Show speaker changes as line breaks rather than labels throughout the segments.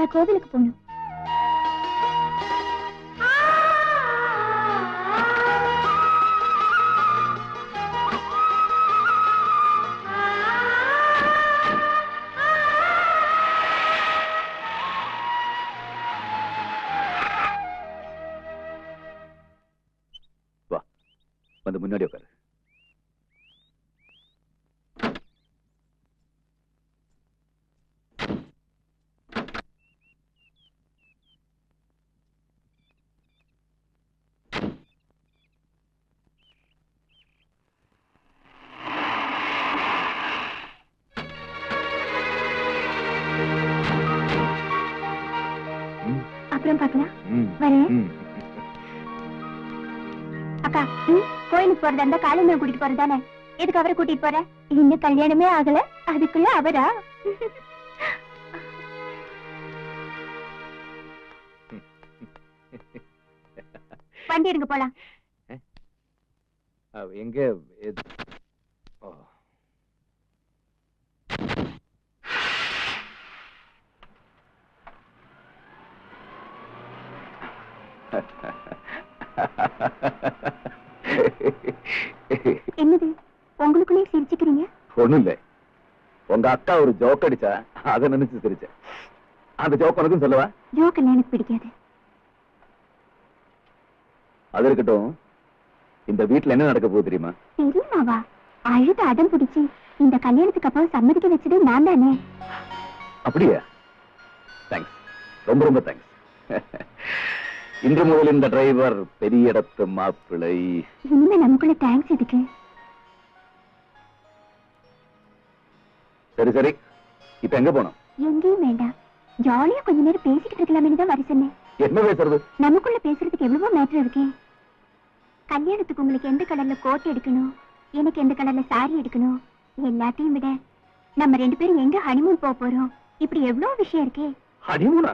நான் கோவிலுக்கு போகணும் வரேன். அக்கா கோயிலுக்கு போறதா இருந்தா காலையில கூட்டிட்டு போறது தானே எதுக்கு அவரை கூட்டிட்டு போற? இன்னும் கல்யாணமே ஆகல. அதுக்குள்ள அவரா? வண்டி எடுங்க போலாம்.
எங்க எது- ஓ.
என்னது? உங்களுக்குள்ளே சிரிச்சுக்கிறீங்க?
ஒண்ணும் இல்ல உங்க அக்கா ஒரு ஜோக் அடிச்சா அதை நினைச்சு சிரிச்சேன் அந்த ஜோக் உனக்கும் சொல்லவா?
ஜோக்கெல்லாம் எனக்கு பிடிக்காது.
அது இருக்கட்டும். இந்த வீட்ல என்ன நடக்க போகுது தெரியுமா?
தெரியுமாவா? அழுத அடம் பிடிச்சு இந்த கல்யாணத்துக்கு அப்புறம் சம்மதிக்க வச்சது நான் தானே.
அப்படியா? தேங்க்ஸ் ரொம்ப ரொம்ப தேங்க்ஸ் இன்று முதல் இந்த டிரைவர் பெரிய இடத்து மாப்பிள்ளை
இனிமே நமக்குள்ள தேங்க்ஸ் எதுக்கு?
சரி சரி. இப்ப எங்க போனோம்
எங்கேயும் வேண்டாம். ஜாலியா கொஞ்ச நேரம் பேசிக்கிட்டு இருக்கலாமே தான் வர சொன்னேன்.
என்ன பேசுறது?
நமக்குள்ள பேசுறதுக்கு எவ்வளவோ மேட்டர் இருக்கே. கல்யாணத்துக்கு உங்களுக்கு எந்த கலர்ல கோட் எடுக்கணும்? எனக்கு எந்த கலர்ல சாரி எடுக்கணும்? எல்லாத்தையும் விட நம்ம ரெண்டு பேரும் எங்க ஹனிமூன் போக போறோம்? இப்படி எவ்வளவு விஷயம் இருக்கே.
ஹனிமூனா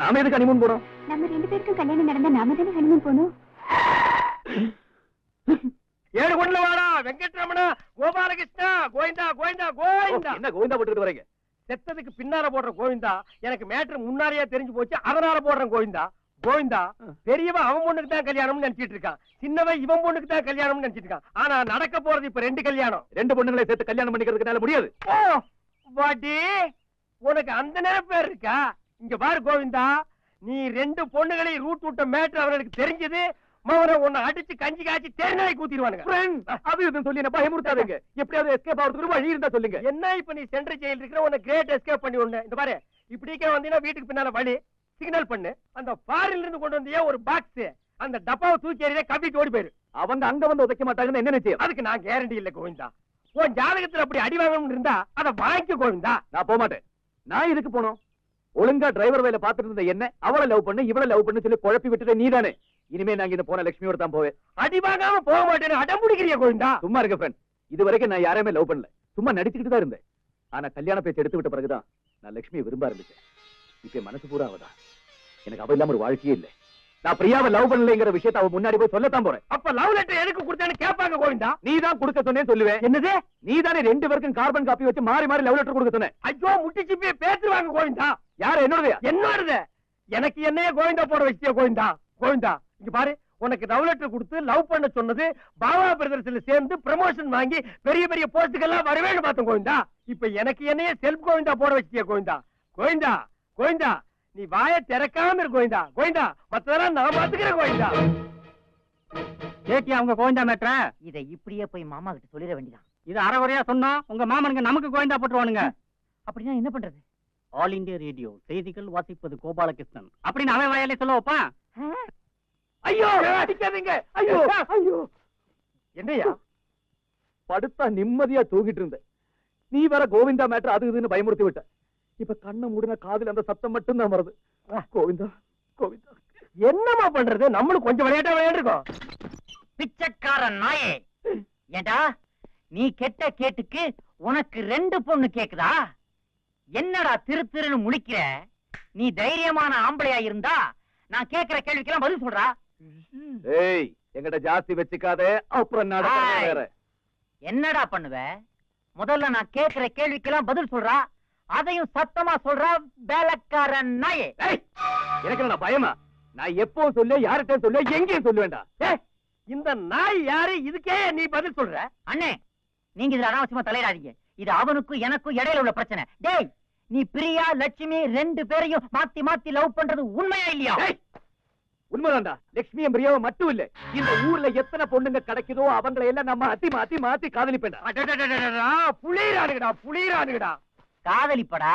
நாம எதுக்கு ஹனிமூன் போறோம்?
நம்ம ரெண்டு பேருக்கும் கல்யாணம் நடந்தா நாம தானே ஹனிமூன் போகணும்?
ஏழு கொண்டுல வாடா வெங்கட்ரமணா கோபாலகிருஷ்ணா கோவிந்தா கோவிந்தா கோவிந்தா.
என்ன கோவிந்தா போட்டுக்கிட்டு வரீங்க?
செத்ததுக்கு பின்னால போடுற கோவிந்தா எனக்கு மேட்ரு முன்னாடியே தெரிஞ்சு போச்சு அதனால போடுறேன் கோவிந்தா. கோவிந்தா பெரியவன் அவன் பொண்ணுக்கு தான் கல்யாணம்னு நினைச்சிட்டு இருக்கான். சின்னவன் இவன் பொண்ணுக்கு தான் கல்யாணம்னு நினைச்சிட்டு இருக்கான். ஆனா நடக்க போறது இப்ப ரெண்டு கல்யாணம்.
ரெண்டு பொண்ணுங்களை சேர்த்து கல்யாணம் பண்ணிக்கிறதுக்கு முடியாது.
வாட்டி உனக்கு அந்த நினைப்பே இருக்கா? இங்க பாரு கோவிந்தா நீ ரெண்டு பொண்ணுகளையும் ரூட் விட்ட மேட்ரு அவர்களுக்கு தெரிஞ்சது. மவனை உன்னை அடிச்சு கஞ்சி காய்ச்சி தேர்நிலை கூத்திடுவானுங்க
அது இதுன்னு சொல்லி என்ன பயமுறுத்தாதீங்க. எப்படியாவது எஸ்கேப் ஆகிறதுக்கு வழி இருந்தா சொல்லுங்க.
என்ன இப்ப நீ சென்ட்ரல் ஜெயில் இருக்கிற உன்னை கிரேட் எஸ்கேப் பண்ணி விடணும். இந்த பாரு இப்படிக்கே வந்தீங்கன்னா வீட்டுக்கு பின்னால வழி. சிக்னல் பண்ணு. அந்த ஃபாரின்ல இருந்து கொண்டு வந்தியே ஒரு பாக்ஸ் அந்த டப்பாவை தூக்கி எறிய கப்பிட்டு ஓடி போயிரு.
அவங்க அங்க வந்து உதைக்க மாட்டாங்கன்னு என்ன நிச்சயம்
அதுக்கு நான் கேரண்டி இல்ல கோவிந்தா. உன் ஜாதகத்துல அப்படி அடி வாங்கணும்னு இருந்தா அதை வாங்கிக்க கோவிந்தா.
நான் போக மாட்டேன் நான் எதுக்கு போனோம் ஒழுங்கா டிரைவர் வேலை பார்த்துட்டு இருந்த என்ன அவளை லவ் பண்ணு இவளை லவ் பண்ணு சொல்லி குழப்பி விட்டுட்ட நீதானே. இனிமே நாங்க இந்த போன லட்சுமியோட தான் போவேன்.
அடி போக மாட்டேன்னு அடம் பிடிக்கிறிய கோவிந்தா?
சும்மா இருக்க ஃப்ரெண்ட் இது வரைக்கும் நான் யாரையுமே லவ் பண்ணல. சும்மா நடிச்சுக்கிட்டு தான் இருந்தேன். ஆனா கல்யாண பேச்சு எடுத்து விட்ட பிறகுதான் நான் லட்சுமியை விரும்ப ஆரம்பிச்சேன். இப்ப மனசு பூரா அவதான். எனக்கு அவ இல்லாம ஒரு வாழ்க்கையே இல்லை. நான் பிரியாவை லவ் பண்ணலைங்கிற விஷயத்தை அவ முன்னாடி போய் சொல்லத்தான் போறேன்.
அப்ப லவ் லெட்டர் எதுக்கு கொடுத்தேன்னு கேட்பாங்க கோவிந்தா?
நீ தான் கொடுக்க சொன்னேன்னு சொல்லுவேன்
என்னது?
நீ தானே ரெண்டு பேருக்கும் கார்பன் காப்பி வச்சு மாறி மாறி லவ் லெட்டர் கொடுக்க சொன்னேன்.
ஐயோ முட்டிச்சு போய் பேசுவாங்க கோவிந்தா.
யார் என்னோடது?
என்னோடது? எனக்கு என்னைய கோவிந்தா போட வச்சிய கோவிந்தா. கோவிந்தா இங்க பாரு உனக்கு லவ் லெட்டர் கொடுத்து லவ் பண்ண சொன்னது பாபா பிரதர்ஸ்ல சேர்ந்து ப்ரமோஷன் வாங்கி பெரிய பெரிய போஸ்டுக்கெல்லாம் வரவேன்னு பார்த்தோம் கோவிந்தா. இப்ப எனக்கு என்னைய செல்ஃப் கோவிந்தா போட வச்சிய கோவிந்தா. கோவிந்தா கோவிந்தா நீ வாய திறக்காம இரு கோவிந்தா. கோவிந்தா மத்ததெல்லாம் நான் பாத்துக்கிறேன் கோவிந்தா.
கேட்டியா அவங்க கோவிந்தா மேட்ர?
இதை இப்படியே போய் மாமா கிட்ட சொல்லிட வேண்டியதான்
இது அறகுறையா சொன்னா உங்க மாமனுங்க நமக்கு கோவிந்தா போட்டுருவானுங்க.
அப்படின்னா என்ன பண்றது?
ஆல் இந்தியா ரேடியோ செய்திகள் வாசிப்பது கோபாலகிருஷ்ணன். அப்படின்னு அவன் வாயாலே சொல்ல வைப்பான்
ஐயோ அடிக்காதீங்க. ஐயோ. ஐயோ. என்னையா?
படுத்தா நிம்மதியா தூங்கிட்டு இருந்தேன். நீ வேற கோவிந்தா மேட்டர் அது இதுன்னு பயமுறுத்தி விட்ட. இப்ப கண்ணை மூடின காதுல அந்த சத்தம் மட்டும் தான் வருது கோவிந்தா கோவிந்தா.
என்னமா பண்றது? நம்மளும் கொஞ்சம் விளையாட்டா விளையாண்டுருக்கோம்
பிச்சைக்காரன் நாயே. ஏண்டா நீ கெட்ட கேட்டுக்கு உனக்கு ரெண்டு பொண்ணு கேக்குதா? என்னடா திரு திருன்னு முழிக்கிற? நீ தைரியமான ஆம்பளையா இருந்தா நான் கேக்குற கேள்விக்கெல்லாம் பதில் சொல்றா?
ஏய் எங்கிட்ட ஜாஸ்தி வச்சுக்காதே அப்புறம்
ஆய்.
வேற?
என்னடா பண்ணுவ? முதல்ல நான் கேக்குற கேள்விக்கெல்லாம் பதில் சொல்றா? அதையும் சத்தமா சொல்றா வேலைக்காரன் நாயே.
எனக்கு என்ன பயமா? நான் எப்பவும் சொல்ல யார்கிட்ட சொல்ல எங்கேயும் சொல்லுவேண்டா
இந்த நாய் யாரு? இதுக்கே நீ பதில் சொல்ற.
அண்ணே நீங்க இதுல அனாவசியமா தலையிடாதீங்க. இது அவனுக்கும் எனக்கும் இடையில உள்ள பிரச்சனை. டேய் நீ பிரியா லட்சுமி ரெண்டு பேரையும் மாத்தி மாத்தி லவ் பண்றது உண்மையா இல்லையா?
உண்மைதான்டா. லட்சுமியும் பிரியாவும் மட்டும் இல்ல. இந்த ஊர்ல எத்தனை பொண்ணுங்க கிடைக்குதோ அவங்களை எல்லாம் நம்ம அத்தி மாத்தி மாத்தி காதலிப்பேன்டா.
அடடடடடடா, புளியறானுங்கடா புளியறானுங்கடா
காதலிப்படா?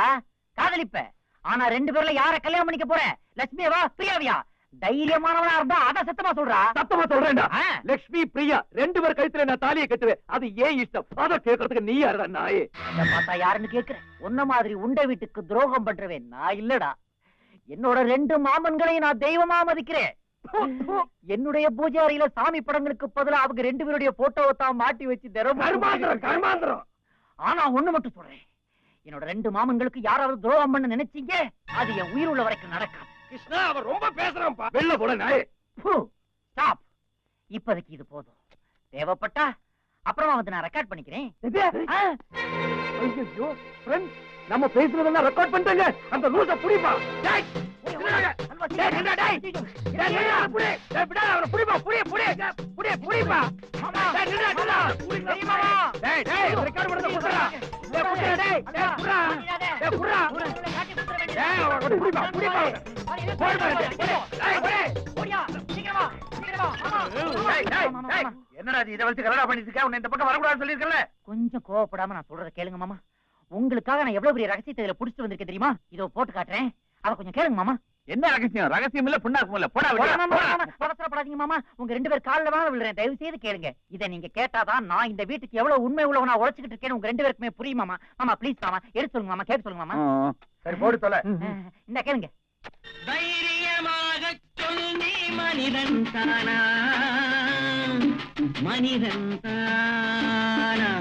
காதலிப்ப. ஆனா ரெண்டு பேர்ல யார கல்யாணம் பண்ணிக்க போற? லட்சுமியவா பிரியாவியா? தைரியமானவனா இருந்தா அத சத்தமா சொல்றா.
சத்தமா சொல்றேன்டா. லட்சுமி பிரியா ரெண்டு பேர் கழுத்துல நான் தாலியை கட்டுவேன். அது ஏன் இஷ்டம்? அத கேட்கறதுக்கு நீ யாருடா நாயே?
இத பார்த்தா யாருன்னு கேக்குறேன் உன்ன மாதிரி உண்ட வீட்டுக்கு துரோகம் பண்றவேன் நான் இல்லடா. என்னோட ரெண்டு மாமன்களையும் நான் தெய்வமா மதிக்கிறேன். என்னுடைய பூஜை அறையில சாமி படங்களுக்கு பதிலா அவங்க ரெண்டு பேருடைய போட்டோவை தான் மாட்டி வச்சு
கர்மாந்திரம்.
ஆனா ஒண்ணு மட்டும் சொல்றேன். என்னோட ரெண்டு மாமன்களுக்கு யாராவது துரோகம் பண்ண நினைச்சீங்க? அது என் உயிர் உள்ள வரைக்கும் நடக்காது.
கிருஷ்ணா அவன் ரொம்ப பேசுறான்ப்பா.
வெளில நாயே.
ஸ்டாப். இப்போதைக்கு இது போதும். தேவைப்பட்டா அப்புறமா வந்து நான் ரெக்கார்ட் பண்ணிக்கிறேன். ஆ,
ஐயோ ஃப்ரெண்ட்ஸ் நம்ம பேசுறதெல்லாம் ரெக்கார்ட் பண்ணிட்டாங்க
அந்த லூச புடிப்பா. என்னடா இது இதை வச்சு கலடா பண்ணிட்டு இருக்க உன்னை இந்த பக்கம் வரக்கூடாதுன்னு சொல்லியிருக்கல
கொஞ்சம் கோவப்படாம நான் சொல்றத கேளுங்க மாமா உங்களுக்காக நான் எவ்வளவு பெரிய ரகசியத்தை இதுல புடிச்சிட்டு வந்திருக்கேன் தெரியுமா? இதோ போட்டு காட்டுறேன். அத கொஞ்சம் கேளுங்க மாமா.
என்ன ரகசியம்? ரகசியம் இல்ல புண்ணாக்கும் இல்ல. போடா
போடா, மாமா, மாமா, அவசரப்படாதீங்க மாமா. உங்க ரெண்டு பேர் கால்ல வேணா விழுறேன். தயவு செய்து கேளுங்க. இதை நீங்க கேட்டாதான் நான் இந்த வீட்டுக்கு எவ்வளவு உண்மை உள்ளவனா உழைச்சிட்டு இருக்கேன்னு உங்க ரெண்டு பேருக்குமே புரியும் மாமா. மாமா ப்ளீஸ் மாமா. எடுத்து சொல்லுங்க மாமா. கேட்டு சொல்லுங்க மாமா.
சரி போடு தொலை.
இந்த கேளுங்க.
தைரியமாக சொல் நீ மனிதன் தானா மனிதன் தானா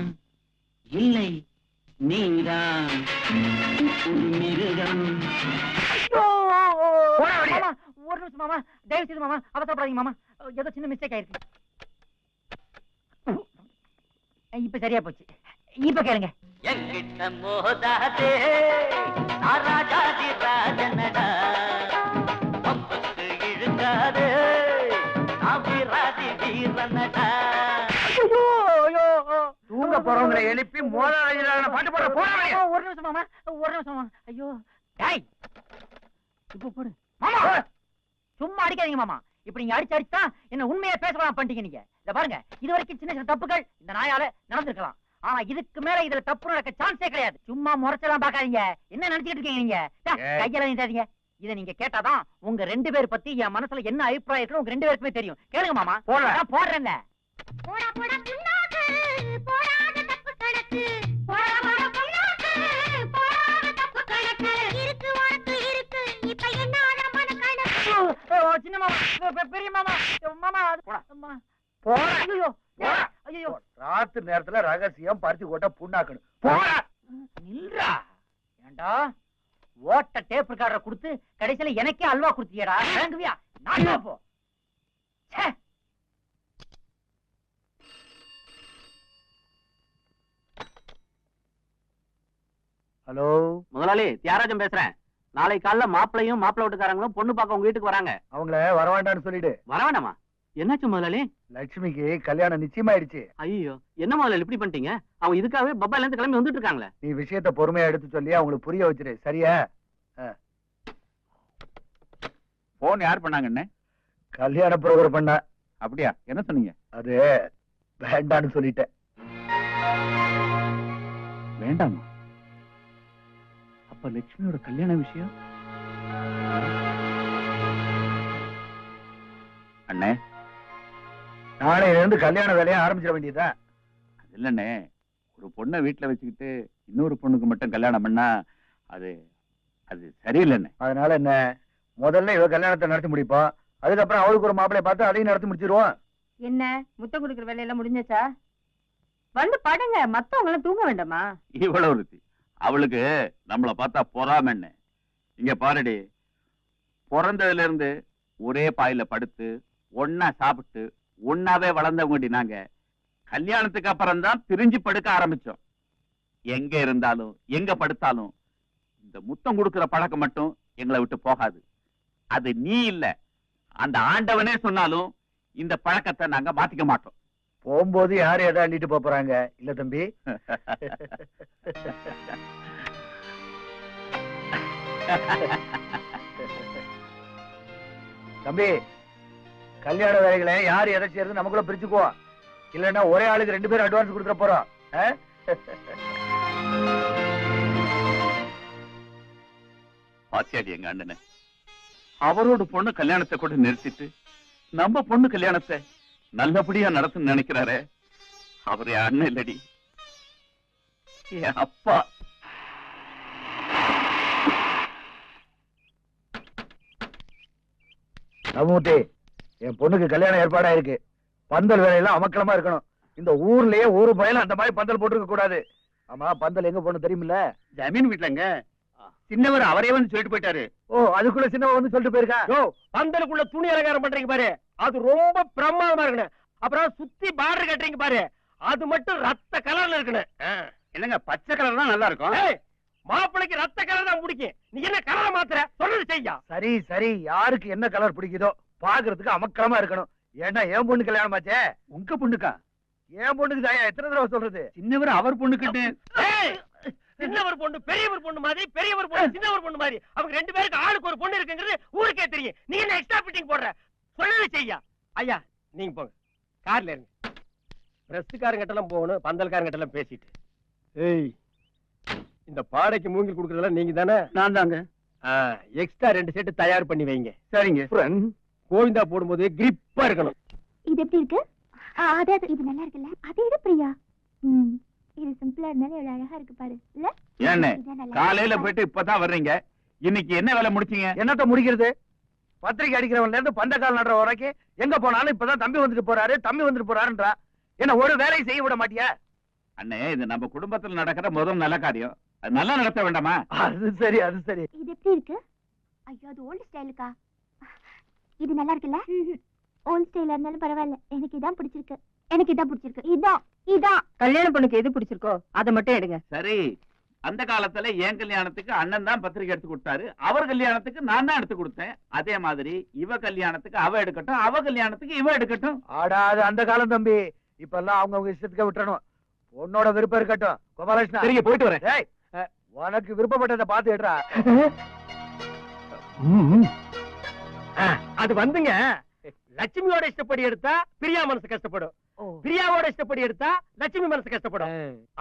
இல்லை நீதான் ஒரு மிருகம்
ஒரு நிமிஷம் மாமா. தயவு செய்து மாமா அவசரப்படாதீங்க மாமா. ஏதோ சின்ன மிஸ்டேக் ஆயிருக்கு. இப்ப சரியா போச்சு. இப்ப கேளுங்க.
எங்கிட்ட மோதாதே ராஜாதி ராஜனடா பம்புக்கு இழுக்காதே
தூங்க போறவங்களை எழுப்பி மோதாத பாட்டு போட
மாமா, ஒரு நிமிஷம் மாமா. ஒரு நிமிஷம் மாமா. ஐயோ. டேய். இப்போ போடு. மாமா. சும்மா அடிக்காதீங்க மாமா. இப்படி நீங்க அடிச்சு அடிச்சா என்ன உண்மையா பேசலாம் பண்ணிட்டீங்க நீங்க. இத பாருங்க. இது வரைக்கும் சின்ன சின்ன தப்புகள் இந்த நாயால நடந்திருக்கலாம். ஆனா இதுக்கு மேல இதுல தப்பு நடக்க சான்ஸே கிடையாது. சும்மா முறைச்சலாம் பாக்காதீங்க என்ன நினைச்சிட்டு இருக்கீங்க நீங்க. கையால நீட்டாதீங்க. இத நீங்க கேட்டாதான் உங்க ரெண்டு பேர் பத்தி என் மனசுல என்ன அபிப்பிராயம் உங்க ரெண்டு பேருக்குமே தெரியும். கேளுங்க மாமா.
போடுறேன்.
நான் போடுறேன்ல.
போடா போடா
சின்ன மாமா. பெரிய மாமா. மாமா.
போடா.
ஐயோ
போடா.
ஐயோ
ராத்திரி நேரத்துல ரகசியம் பருத்தி கொட்ட புண்ணாக்கணும். போடா.
நில்றா. ஏண்டா? ஓட்ட டேப் ரெக்கார்டரை கொடுத்து கடைசியில எனக்கே அல்வா கொடுத்தியடா. வாங்குவியா நான் போ.
ஹலோ?
முதலாளி தியாகராஜன் பேசுறேன். நாளை காலைல மாப்பிளையும் மாப்பிள்ளை வீட்டுக்காரங்களும் பொண்ணு பார்க்க உங்க வீட்டுக்கு வராங்க.
அவங்கள வர வேண்டாம்னு சொல்லிடு.
வர வேண்டாமா? என்னாச்சு முதலாளி?
லட்சுமிக்கு கல்யாணம் நிச்சயமாயிடுச்சு.
ஐயோ என்ன முதலாளி இப்படி பண்ணிட்டீங்க? அவங்க இதுக்காகவே பப்பாயில இருந்து கிளம்பி வந்துட்டு இருக்காங்களே.
நீ விஷயத்த பொறுமையா எடுத்து சொல்லி அவங்களுக்கு புரிய வச்சிரு. சரியா?
போன் யார் பண்ணாங்கன்னு
கல்யாண புரோகிரம் பண்ண.
அப்படியா? என்ன சொன்னீங்க?
அது வேண்டான்னு சொல்லிட்டேன்.
வேண்டாமா? அப்ப லட்சுமியோட கல்யாண விஷயம்? அண்ணே.
நாளையில இருந்து கல்யாண வேலையை ஆரம்பிச்சிட வேண்டியதா
அது இல்லண்ணே. ஒரு பொண்ணை வீட்டுல வச்சுக்கிட்டு இன்னொரு பொண்ணுக்கு மட்டும் கல்யாணம் பண்ணா அது அது சரியில்லைண்ணே.
அதனால என்ன? முதல்ல இவ கல்யாணத்தை நடத்தி முடிப்போம். அதுக்கப்புறம் அவளுக்கு ஒரு மாப்பிளைய பார்த்து அதையும் நடத்தி முடிச்சிருவோம்.
என்ன? முத்தம் கொடுக்குற வேலையெல்லாம் முடிஞ்சாச்சா? வந்து படுங்க. மத்தவங்க எல்லாம் தூங்க வேண்டாமா?
இவ்வளவு அவளுக்கு நம்மள பார்த்தா பொறாமண்ணே இங்க பாருடி. பிறந்ததுல இருந்து ஒரே பாயில படுத்து ஒன்னா சாப்பிட்டு ஒன்னாவே வளர்ந்தவங்கடி நாங்க. கல்யாணத்துக்கு அப்புறம் தான் பிரிஞ்சு படுக்க ஆரம்பிச்சோம். எங்க இருந்தாலும் எங்க படுத்தாலும்
இந்த முத்தம் கொடுக்கிற பழக்கம் மட்டும் எங்களை விட்டு போகாது. அது நீ இல்ல. அந்த ஆண்டவனே சொன்னாலும் இந்த பழக்கத்தை நாங்க மாத்திக்க மாட்டோம்.
போகும்போது யாரும் எதை அள்ளிட்டு போறாங்க? இல்ல தம்பி? தம்பி கல்யாண வேலைகளை யார் எதை செய்யறது நமக்குள்ள பிரிச்சுக்குவோம் இல்லன்னா ஒரே ஆளுக்கு ரெண்டு பேரும் அட்வான்ஸ் கொடுத்துட போறோம்
பாத்தியாடி எங்க அண்ணனை. அவரோட பொண்ணு கல்யாணத்தை கூட நிறுத்திட்டு நம்ம பொண்ணு கல்யாணத்தை நல்லபடியா நடத்துன்னு நினைக்கிறாரே. அவர் அண்ணன் இல்லடி. என் அப்பா.
ரமூர்த்தி என் பொண்ணுக்கு கல்யாணம் ஏற்பாடா இருக்கு பந்தல் வேலையெல்லாம் அமக்கலமா இருக்கணும். இந்த ஊர்லயே ஒரு பயலும் அந்த மாதிரி பந்தல் போட்டுருக்க கூடாது. ஆமா பந்தல் எங்க போகணும் தெரியுமில்ல?
ஜமீன் வீட்டுலங்க சின்னவர் அவரே வந்து சொல்லிட்டு போயிட்டாரு.
ஓ அதுக்குள்ள சின்னவ வந்து சொல்லிட்டு போயிருக்கா?
யோ பந்தலுக்குள்ள துணி அலங்காரம் பண்றீங்க பாரு. அது ரொம்ப பிரமாதமா இருக்கணும் அப்புறம் சுத்தி பார்டர் கட்டுறீங்க பாரு. அது மட்டும் ரத்த கலர்ல இருக்கணும்.
என்னங்க பச்சை கலர் தான் நல்லா இருக்கும்?
ஏய், மாப்பிள்ளைக்கு ரத்த கலர் தான் பிடிக்கும். நீ என்ன கலரை மாத்துற? சொல்றது செய்யா.
சரி சரி. யாருக்கு என்ன கலர் பிடிக்குதோ பாக்குறதுக்கு அமக்கலமா இருக்கணும். ஏன்னா என் பொண்ணு கல்யாணம் ஆச்சே.
உங்க பொண்ணுக்கா?
என் பொண்ணுக்கு தாயா? எத்தனை தடவை சொல்றது?
சின்னவர் அவர் பொண்ணுக்கிட்டு.
ஏய், சின்னவர் பொண்ணு பெரியவர் பொண்ணு மாதிரி பெரியவர் பொண்ணு சின்னவர் பொண்ணு மாதிரி. அவங்க ரெண்டு பேருக்கு ஆளுக்கு ஒரு பொண்ணு இருக்குங்கிறது ஊருக்கே தெரியும். நீ என்ன எக்ஸ்ட்ரா ஃபிட்டிங் போடுற? சொல்லவே செய்யா. ஐயா நீங்க போங்க. கார்ல இருங்க. பிரஸ்காரங்கிட்ட எல்லாம் போகணும் பந்தல்காரங்கிட்ட எல்லாம் பேசிட்டு. ஏய் இந்த பாடைக்கு மூங்கில் கொடுக்கறதெல்லாம் நீங்க தானே?
நான் தாங்க.
எக்ஸ்ட்ரா ரெண்டு செட்டு தயார் பண்ணி வைங்க.
சரிங்க.
கோவிந்தா போடும்போது கிரிப்பா இருக்கணும்.
இது எப்படி இருக்கு? ஆ, அதாவது இது நல்லா இருக்குல்ல? அது எது பிரியா? ம் இது சிம்பிளா இருந்தாலும் எவ்வளவு அழகா இருக்கு பாரு. இல்ல?
காலையில. போயிட்டு இப்பதான் வர்றீங்க. இன்னைக்கு என்ன வேலை முடிச்சீங்க?
என்னத்த முடிக்கிறது? பத்திரிக்கை அடிக்கிறவன்ல இருந்து பந்தக்கால் நடுற வரைக்கும் எங்க போனாலும் இப்பதான் தம்பி வந்துட்டு போறாரு தம்பி வந்துட்டு போறாருன்றா. என்ன ஒரு வேலையை செய்ய விட மாட்டியா?
அண்ணே இது நம்ம குடும்பத்துல நடக்கிற முதல் நல்ல காரியம். அது நல்லா நடத்த வேண்டாமா?
அது சரி அது சரி.
இது எப்படி இருக்கு? ஐயோ அது ஓல்டு ஸ்டைலுக்கா இது நல்லா இருக்குல்ல? ஓல்டு ஸ்டைலா இருந்தாலும் பரவாயில்ல. எனக்கு இதான் பிடிச்சிருக்கு. எனக்கு இதான் பிடிச்சிருக்கு. இதான் இதான்.
கல்யாண பொண்ணுக்கு எது பிடிச்சிருக்கோ அதை மட்டும் எடுங்க.
சரி. அந்த காலத்துல என் கல்யாணத்துக்கு அண்ணன் தான் பத்திரிக்கை எடுத்து கொடுத்தாரு. அவர் கல்யாணத்துக்கு நான் தான் எடுத்து கொடுத்தேன். அதே மாதிரி இவ கல்யாணத்துக்கு அவ எடுக்கட்டும் அவ கல்யாணத்துக்கு இவ எடுக்கட்டும்.
ஆடா அது அந்த காலம் தம்பி. இப்ப எல்லாம் அவங்க அவங்க இஷ்டத்துக்கு விட்டுறணும். உன்னோட விருப்பம் இருக்கட்டும். கோபாலகிருஷ்ணா.
சரிங்க போயிட்டு வரேன்.
உனக்கு விருப்பப்பட்டதை பார்த்து எடுறா.
அது வந்துங்க. லட்சுமியோட இஷ்டப்படி எடுத்தா பிரியா மனசு கஷ்டப்படும். பிரியாவோட இஷ்டப்படி எடுத்தா லட்சுமி மனசு கஷ்டப்படும்.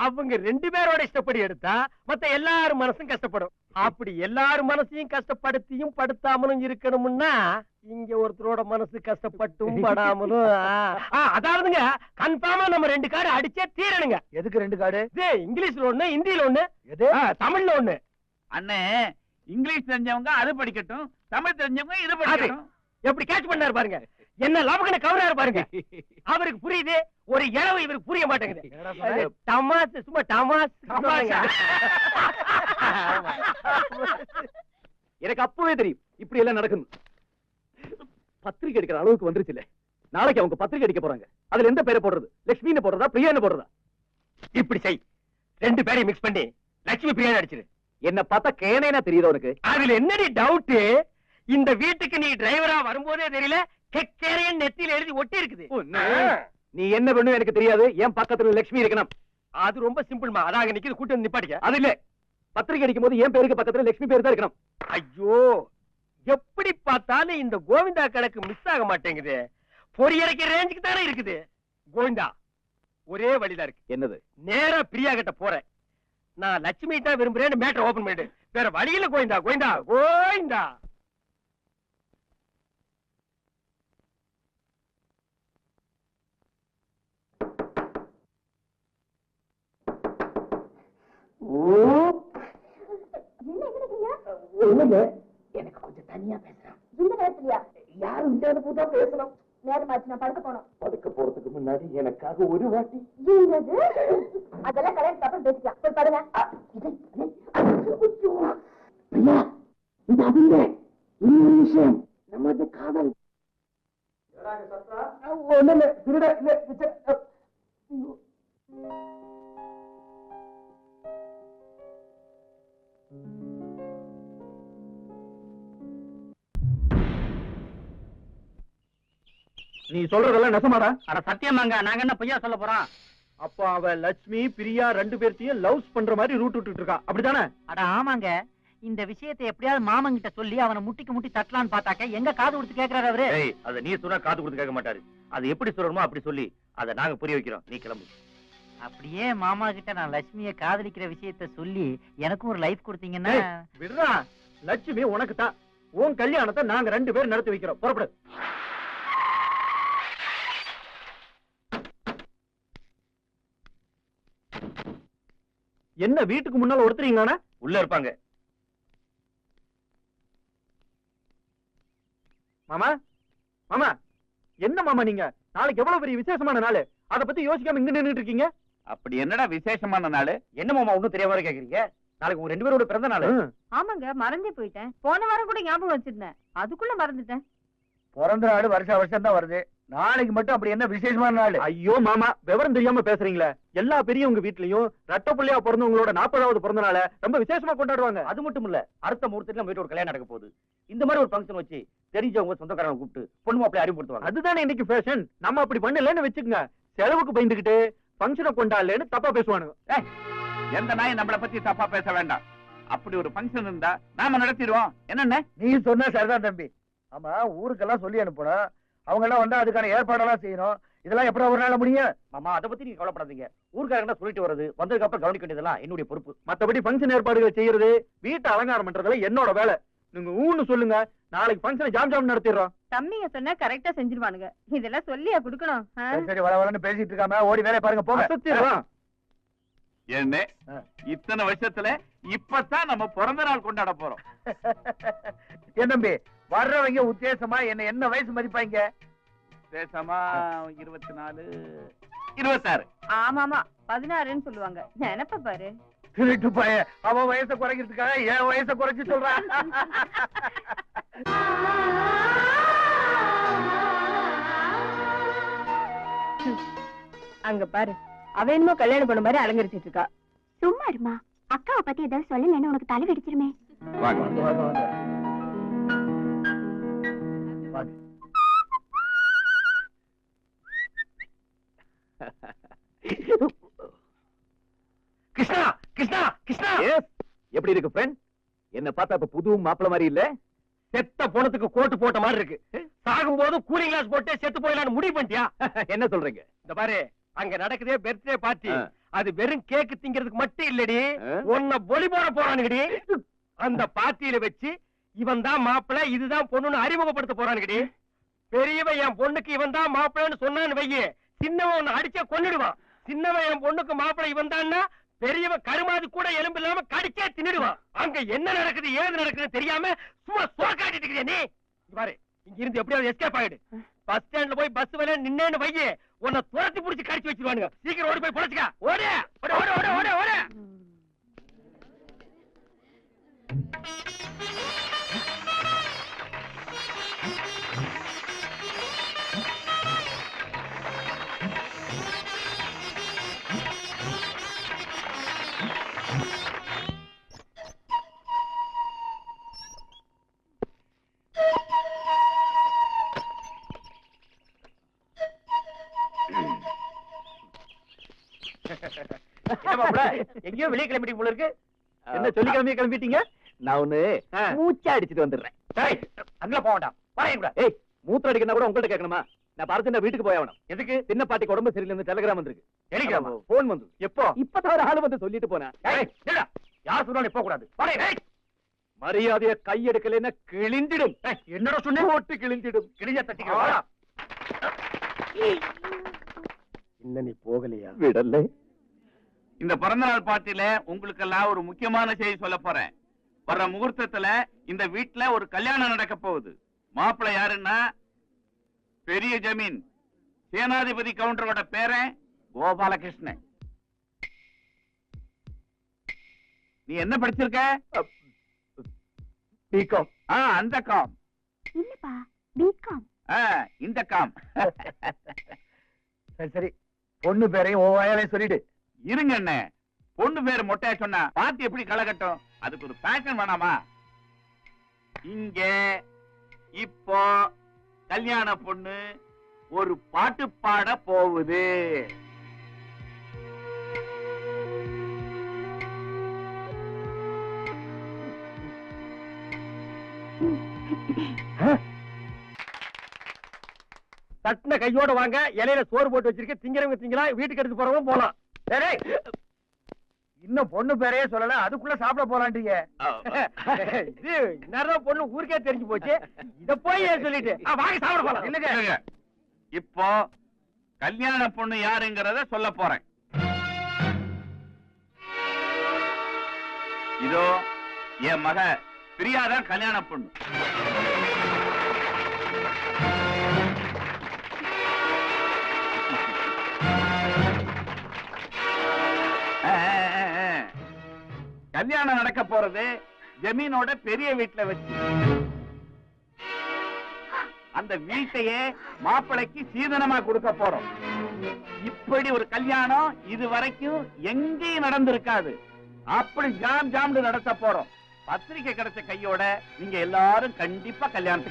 அவங்க ரெண்டு பேரோட இஷ்டப்படி எடுத்தா மத்த எல்லாரும் மனசும் கஷ்டப்படும். அப்படி எல்லாரும் மனசையும் கஷ்டப்படுத்தியும் படுத்தாமலும் இருக்கணும்னா இங்க ஒருத்தரோட மனசு கஷ்டப்பட்டும் படாமலும் அதாவதுங்க கன்ஃபார்மா நம்ம ரெண்டு கார்டு அடிச்சே தீரணுங்க.
எதுக்கு ரெண்டு கார்டு
இது இங்கிலீஷ்ல ஒண்ணு ஹிந்தியில ஒண்ணு
எது?
தமிழ்ல ஒண்ணு.
அண்ணே இங்கிலீஷ் தெரிஞ்சவங்க அது படிக்கட்டும் தமிழ் தெரிஞ்சவங்க இது படிக்கட்டும்.
எப்படி கேட்ச் பண்ணாரு பாருங்க. என்ன லவகன கவராரு பாருங்க. அவருக்கு புரியுது ஒரு இளவு இவருக்கு புரிய மாட்டேங்குது? டமாஸ் சும்மா டமாஸ்.
எனக்கு அப்பவே தெரியும் இப்படி எல்லாம் நடக்கும் பத்திரிக்கை அடிக்கிற அளவுக்கு வந்துருச்சுல நாளைக்கு அவங்க பத்திரிக்கை அடிக்க போறாங்க. அதுல எந்த பேரை போடுறது? லட்சுமின்னு போடுறதா பிரியான்னு போடுறதா?
இப்படி செய். ரெண்டு பேரையும் மிக்ஸ் பண்ணி லட்சுமி பிரியாணி அடிச்சிரு.
என்ன பார்த்தா கேனேனா தெரியுதா உனக்கு
அதுல என்னடி டவுட் இந்த வீட்டுக்கு நீ டிரைவரா வரும்போதே தெரியல கெக்கேரியன் நெத்தியில எழுதி ஒட்டி இருக்குது.
நீ என்ன பண்ணுவ எனக்கு தெரியாது. என் பக்கத்துல லட்சுமி இருக்கணும்.
அது ரொம்ப சிம்பிள்மா அதாக நிக்குது கூட்டி வந்து நிப்பாட்டிக்க.
அது இல்ல. பத்திரிக்கை அடிக்கும் போது என் பேருக்கு பக்கத்துல லட்சுமி பேர் தான் இருக்கணும்.
ஐயோ எப்படி பார்த்தாலும் இந்த கோவிந்தா கணக்கு மிஸ் ஆக மாட்டேங்குது. பொறியரைக்கிற ரேஞ்சுக்கு தானே இருக்குது. கோவிந்தா ஒரே வழிதான் இருக்கு.
என்னது?
நேரா பிரியா கிட்ட போறேன். நான் லட்சுமி தான் விரும்புறேன்னு மேட்டர் ஓபன் பண்ணிடு வேற வழியில கோவிந்தா கோவிந்தா கோவிந்தா.
எனக்கு கொஞ்சம் தனியா பேசுறேன் இந்த நேரத்துலயா? யாரும் இல்லாத போதா பேசணும்? நேரமாச்சு நான் படுக்க போனோம்
படுக்க போறதுக்கு முன்னாடி எனக்காக ஒரு வாட்டி.
அதெல்லாம் கல்யாணத்துக்கு அப்புறம் பேசிக்கலாம். போய் படுங்க.
பிரியா இது அது இல்ல இன்னொரு விஷயம். நமது காதல். ஒண்ணு இல்ல திருட இல்ல
நீ சொல்றதெல்லாம் நெசமாடா.
அட சத்தியமாங்க நாங்க என்ன பொய்யா சொல்ல போறோம்?
அப்ப அவ லட்சுமி பிரியா ரெண்டு பேர்த்தையும் லவ்ஸ் பண்ற மாதிரி ரூட் விட்டுட்டு இருக்கா. அப்படிதானே
அட ஆமாங்க. இந்த விஷயத்தை எப்படியாவது மாமன் கிட்ட சொல்லி அவனை முட்டிக்கு முட்டி தட்டலான்னு பார்த்தாக்க எங்க காது கொடுத்து கேக்குறாரு அவரு?
ஏய் அத நீ சொன்னா காது கொடுத்து கேட்க மாட்டாரு. அது எப்படி சொல்லணுமோ அப்படி சொல்லி அத நாங்க புரிய வைக்கிறோம். நீ கிளம்பு.
அப்படியே மாமா கிட்ட நான் லட்சுமிய காதலிக்கிற விஷயத்த சொல்லி எனக்கும் ஒரு லைஃப் கொடுத்தீங்கன்னா
ஏய். விடுறா லட்சுமி உனக்கு தான் உன் கல்யாணத்தை நாங்க ரெண்டு பேரும் நடத்தி வைக்கிறோம். புறப்படு. என்ன வீட்டுக்கு முன்னால ஒருத்தரீங்களானா
உள்ள இருப்பாங்க.
மாமா மாமா என்ன மாமா நீங்க? நாளைக்கு எவ்வளவு பெரிய விசேஷமான நாள்? அத பத்தி யோசிக்காம இங்க நின்னுட்டு இருக்கீங்க?
அப்படி என்னடா விசேஷமான நாள்?
என்ன மாமா ஒண்ணும் தெரியாம கேக்குறீங்க? நாளைக்கு உங்க ரெண்டு பேரோட பிறந்த நாள்.
ஆமாங்க மறந்தே போயிட்டேன். போன வாரம் கூட ஞாபகம் வச்சிருந்தேன். அதுக்குள்ள மறந்துட்டேன்.
பிறந்த நாள் வருஷம் வருஷம் தான் வருது. நாளைக்கு மட்டும் அப்படி என்ன விசேஷமான நாள்?
ஐயோ மாமா விவரம் தெரியாம பேசுறீங்களே. எல்லா பெரியவங்க வீட்லயும் ரெட்ட பிள்ளையா பிறந்தவங்களோட நாற்பதாவது பிறந்த நாளை ரொம்ப விசேஷமா கொண்டாடுவாங்க.
அது மட்டும் இல்ல அடுத்த முகூர்த்தத்துல நம்ம வீட்டு ஒரு கல்யாணம் நடக்க போகுது. இந்த மாதிரி ஒரு ஃபங்க்ஷன் வச்சு தெரிஞ்சவங்க சொந்தக்காரங்க கூப்பிட்டு பொண்ணு மாப்பிள்ளை அறிமுகப்படுத்துவாங்க.
அதுதானே இன்னைக்கு ஃபேஷன் நம்ம அப்படி பண்ணலன்னு வச்சுக்கோங்க. செலவுக்கு பயந்துகிட்டு ஃபங்க்ஷனை கொண்டாடலன்னு தப்பா பேசுவானுங்க.
எந்த நாய் நம்மள பத்தி தப்பா பேச வேண்டாம். அப்படி ஒரு ஃபங்க்ஷன் இருந்தா நாம நடத்திடுவோம். என்னண்ணே
நீ சொன்ன சரிதான் தம்பி. ஆமா ஊருக்கெல்லாம் சொல்லி அனுப்பணும் அவங்க எல்லாம் வந்தா அதுக்கான ஏற்பாடெல்லாம் செய்யணும். இதெல்லாம் எப்படா ஒரு நாள் முடியும்? மாமா அதை பத்தி நீங்க கவலைப்படாதீங்க. ஊருக்காரங்க சொல்லிட்டு வருது வந்ததுக்கு அப்புறம் கவனிக்க வேண்டியதெல்லாம் என்னுடைய பொறுப்பு.
மத்தபடி ஃபங்க்ஷன் ஏற்பாடுகள் செய்யறது வீட்டை அலங்காரம் பண்றதுல என்னோட வேலை. நீங்க ஊன்னு சொல்லுங்க. நாளைக்கு ஃபங்க்ஷனை ஜாம் ஜாம் நடத்திடுறோம்.
தம்பிங்க சொன்னா கரெக்டா செஞ்சிருவானுங்க. இதெல்லாம் சொல்லியா குடுக்கணும்?
சரி, சரி வள வளன்னு பேசிட்டு இருக்காம ஓடி வேலையை பாருங்க போங்க.
என்ன. இத்தனை வருஷத்துல இப்பதான் நம்ம பிறந்த நாள் கொண்டாட போறோம்.
என் தம்பி? வர்றவங்க உத்தேசமா என்ன என்ன வயசு மதிப்பாங்க?
பேசாமா இருபத்தி நாலு இருபத்தாறு.
ஆமா ஆமா பதினாறுன்னு சொல்லுவாங்க. நினைப்ப பாரு.
திருட்டு பையன் அவன் வயசை குறைக்கிறதுக்காக என் வயசை குறைச்சு சொல்றான்
அங்க பாரு. அவ என்னமோ கல்யாணம் பண்ண மாதிரி அலங்கரிச்சிட்டு இருக்கா.
சும்மா இருமா. அக்காவை பத்தி ஏதாவது சொல்லலைன்னு உனக்கு தலை வெடிச்சிருமே
வாங்க,
வாங்க. வாங்க.
எப்படி இருக்கு ஃப்ரெண்ட் என்ன பார்த்தா இப்ப புது மாப்பிள மாதிரி இல்ல?
செத்த போனதுக்கு கோட்டு போட்ட மாதிரி இருக்கு. சாகும் போது கூலிங் கிளாஸ் போட்டு செத்து போயிடலாம்னு முடிவு பண்ணிட்டியா?
என்ன சொல்றீங்க?
இந்த பாரு அங்க நடக்குதே பர்த்டே பார்ட்டி. அது வெறும் கேக் திங்கிறதுக்கு மட்டும் இல்லடி? உன்னை பொலி போட போறானுங்கடி. அந்த பார்ட்டியில வச்சு இவன் தான் மாப்பிள்ளை இதுதான் பொண்ணுன்னு அறிமுகப்படுத்த போறானுங்கடி. பெரியவன் என் பொண்ணுக்கு இவன் தான் மாப்பிள்ளைன்னு சொன்னான்னு வையே. சின்னவன் அடிச்சா கொன்னுடுவான். சின்னவன் என் பொண்ணுக்கு மாப்பிள்ளை இவன் தான்னா பெரியவன் கருமாது கூட எலும்பு இல்லாம கடிச்சே தின்னுடுவான் அங்க என்ன நடக்குது ஏது நடக்குதுன்னு தெரியாம சும்மா சோக்காட்டிட்டு இருக்கிறியா நீ? பாரு இங்க இருந்து எப்படியாவது எஸ்கேப் ஆயிடு. பஸ் ஸ்டாண்ட்ல போய் பஸ் வேலை நின்னேன்னு வையே உன்னை துரத்தி புடிச்சு கடிச்சு வச்சிருவானுங்க. சீக்கிரம் ஓடி போய் பொழைச்சுக்க. ஓடு ஓடு ஓடு ஓடு ஓடு எங்கேயோ வெளியே கிளம்பிட்டீங்க போல இருக்கு.
என்ன சொல்லி கிளம்பி கிளம்பிட்டீங்க? நான் ஒண்ணு. மூச்சா அடிச்சிட்டு வந்துடுறேன்.
அங்க போக வேண்டாம். கூட.
ஏய் மூத்திரம் அடிக்கணும் கூட உங்கள்ட்ட கேட்கணுமா? நான் பார்த்து வீட்டுக்கு போய் ஆகணும்.
எதுக்கு?
சின்ன பாட்டிக்கு உடம்பு சரியில்லை டெலிகிராம் வந்திருக்கு.
டெலிகிராமா?
போன் வந்து.
எப்போ?
இப்பதான் ஒரு ஆளு வந்து சொல்லிட்டு போனேன்.
யார் சொன்னாலும் போக கூடாது.
மரியாதைய கையெடுக்கலைன்னா கிழிஞ்சிடும்.
என்னடா சொன்ன?
போட்டு கிழிஞ்சிடும்.
கிழிஞ்ச தட்டிக்க இன்னும் நீ போகலையா?
விடல.
இந்த பிறந்த நாள் பார்ட்டியில உங்களுக்கு எல்லாம் ஒரு முக்கியமான செய்தி சொல்ல போறேன். வர்ற முகூர்த்தத்துல இந்த வீட்ல ஒரு கல்யாணம் நடக்க போகுது. மாப்பிள்ளை யாருன்னா? பெரிய ஜமீன். சேனாதிபதி கவுண்டரோட பேரன் கோபாலகிருஷ்ணன். நீ என்ன படிச்சிருக்க?
பிகாம்
ஆ அந்த காம்
இல்லப்பா பிகாம்
ஆ இந்த காம்
சரி சரி. பொண்ணு பேரையும் வாயாலையும் சொல்லிடு.
இருங்க என்ன பொண்ணு பேரு மொட்டையா சொன்னா பாத்து எப்படி கலகட்டும்? அதுக்கு ஒரு பேஷன் வேணாமா? இங்க இப்போ கல்யாண பொண்ணு ஒரு பாட்டு பாட போகுது.
தட்டின கையோட வாங்க இலையில சோறு போட்டு வச்சிருக்க திங்கிறவங்க திங்கலாம் வீட்டுக்கு எடுத்து போறவங்க போலாம். இன்னும் பொண்ணு பேரையே சொல்லல அதுக்குள்ள சாப்பிட போலான்றீங்க இது நேரம் பொண்ணு ஊருக்கே தெரிஞ்சு போச்சு. இத போய் ஏன் சொல்லிட்டு? வாங்க சாப்பிட போலாம். இல்லங்க.
இப்போ கல்யாண பொண்ணு யாருங்கிறத சொல்ல போறேன். இதோ என் மக பிரியாதான் கல்யாண பொண்ணு. கல்யாணம் நடக்க போறது ஜமீனோட பெரிய வீட்டுல வச்சு. அந்த வீட்டையே மாப்பிளைக்கு சீதனமா கொடுக்க போறோம். இப்படி ஒரு கல்யாணம் இது வரைக்கும் எங்கேயும் நடந்திருக்காது. அப்படி ஜாம் ஜாம்னு நடத்த போறோம். பத்திரிக்கை கிடைச்ச கையோட நீங்க எல்லாரும் கண்டிப்பா கல்யாணத்துக்கு